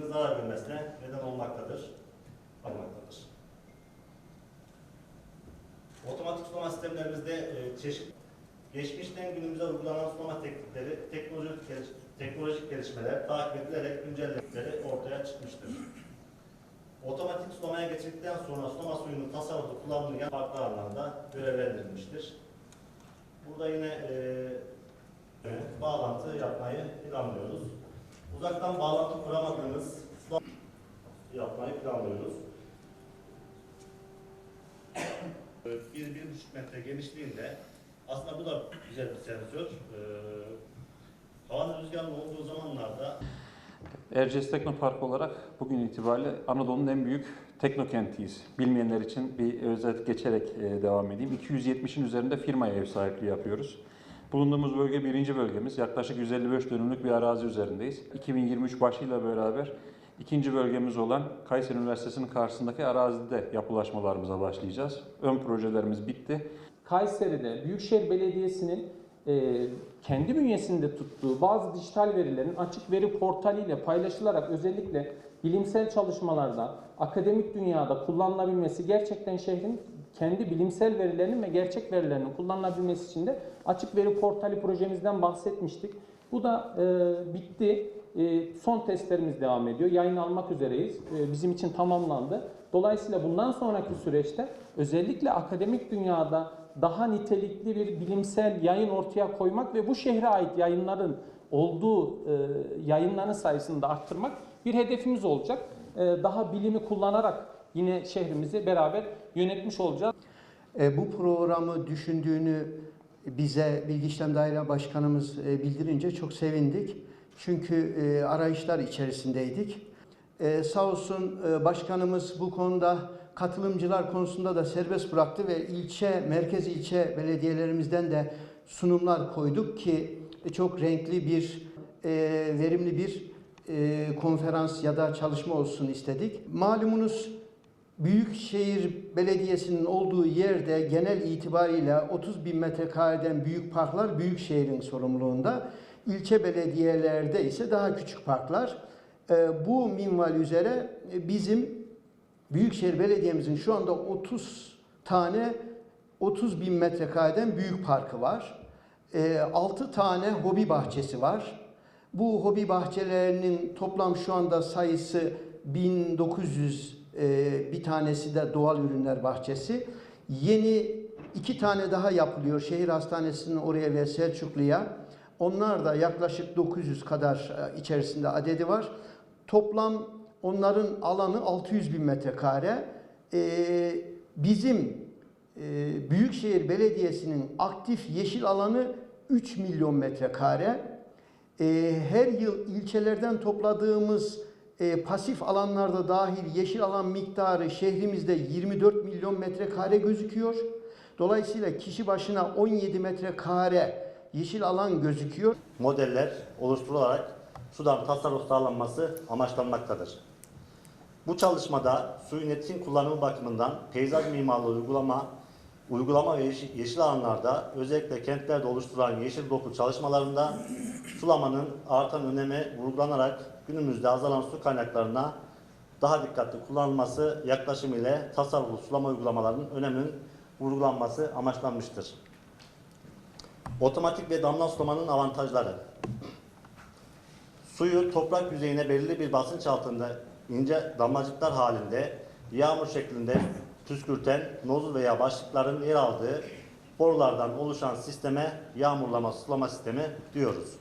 cildin zarar görmesine neden olmaktadır. Olmaktadır. Otomatik sulama sistemlerimizde e, çeşit geçmişten günümüze uygulanan sulama teknikleri, teknolojik, geliş- teknolojik gelişmeler takip edilerek güncellemekleri ortaya çıkmıştır. Otomatik sulamaya geçildikten sonra sulama suyunun tasarruflu kullanımı farklı alanlarda görevlendirilmiştir. Burada yine e, bağlantı yapmayı planlıyoruz. Uzaktan bağlantı kuramadığımız sulama yapmayı planlıyoruz. Bir, bir buçuk metre genişliğinde aslında bu da güzel bir sensör. Ee, havanın rüzgarlı olduğu zamanlarda Erciyes Teknopark olarak bugün itibariyle Anadolu'nun en büyük teknokentiyiz. Bilmeyenler için bir özet geçerek e, devam edeyim. 270'in üzerinde firmaya ev sahipliği yapıyoruz. Bulunduğumuz bölge birinci bölgemiz. Yaklaşık 155 dönümlük bir arazi üzerindeyiz. 2023 başıyla beraber ikinci bölgemiz olan Kayseri Üniversitesi'nin karşısındaki arazide yapılaşmalarımıza başlayacağız. Ön projelerimiz bitti. Kayseri'de Büyükşehir Belediyesi'nin e, kendi bünyesinde tuttuğu bazı dijital verilerin açık veri portaliyle paylaşılarak özellikle bilimsel çalışmalarda, akademik dünyada kullanılabilmesi gerçekten şehrin kendi bilimsel verilerinin ve gerçek verilerinin kullanılabilmesi için de açık veri portali projemizden bahsetmiştik. Bu da e, bitti. E, son testlerimiz devam ediyor. Yayın almak üzereyiz. E, bizim için tamamlandı. Dolayısıyla bundan sonraki süreçte özellikle akademik dünyada daha nitelikli bir bilimsel yayın ortaya koymak ve bu şehre ait yayınların olduğu e, yayınların sayısını da arttırmak bir hedefimiz olacak. E, daha bilimi kullanarak yine şehrimizi beraber yönetmiş olacağız. E, bu programı düşündüğünü bize Bilgi İşlem Daire Başkanımız e, bildirince çok sevindik. Çünkü e, arayışlar içerisindeydik. E, sağ olsun e, başkanımız bu konuda katılımcılar konusunda da serbest bıraktı ve ilçe, merkez ilçe belediyelerimizden de sunumlar koyduk ki e, çok renkli bir, e, verimli bir e, konferans ya da çalışma olsun istedik. Malumunuz Büyükşehir Belediyesi'nin olduğu yerde genel itibariyle 30 bin metrekareden büyük parklar Büyükşehir'in sorumluluğunda. İlçe belediyelerde ise daha küçük parklar. Ee, Bu minval üzere e, bizim Büyükşehir Belediye'mizin şu anda 30 tane 30 bin metrekareden büyük parkı var. 6 tane hobi bahçesi var. Bu hobi bahçelerinin toplam şu anda sayısı 1900 e, bir tanesi de doğal ürünler bahçesi. Yeni iki tane daha yapılıyor şehir hastanesinin oraya ve Selçuklu'ya. Onlar da yaklaşık 900 kadar e, içerisinde adedi var. Toplam onların alanı 600 bin metrekare. E, bizim e, Büyükşehir Belediyesi'nin aktif yeşil alanı 3 milyon metrekare. E, her yıl ilçelerden topladığımız e, pasif alanlarda dahil yeşil alan miktarı şehrimizde 24 milyon metrekare gözüküyor. Dolayısıyla kişi başına 17 metrekare yeşil alan gözüküyor. modeller oluşturularak sudan tasarruf sağlanması amaçlanmaktadır. Bu çalışmada suyun etkin kullanımı bakımından peyzaj mimarlığı uygulama, uygulama ve yeşil, alanlarda özellikle kentlerde oluşturulan yeşil doku çalışmalarında sulamanın artan önemi vurgulanarak günümüzde azalan su kaynaklarına daha dikkatli kullanılması yaklaşımı ile tasarruflu sulama uygulamalarının öneminin vurgulanması amaçlanmıştır. Otomatik ve damla sulamanın avantajları. Suyu toprak yüzeyine belirli bir basınç altında ince damlacıklar halinde yağmur şeklinde püskürten nozul veya başlıkların yer aldığı borulardan oluşan sisteme yağmurlama sulama sistemi diyoruz.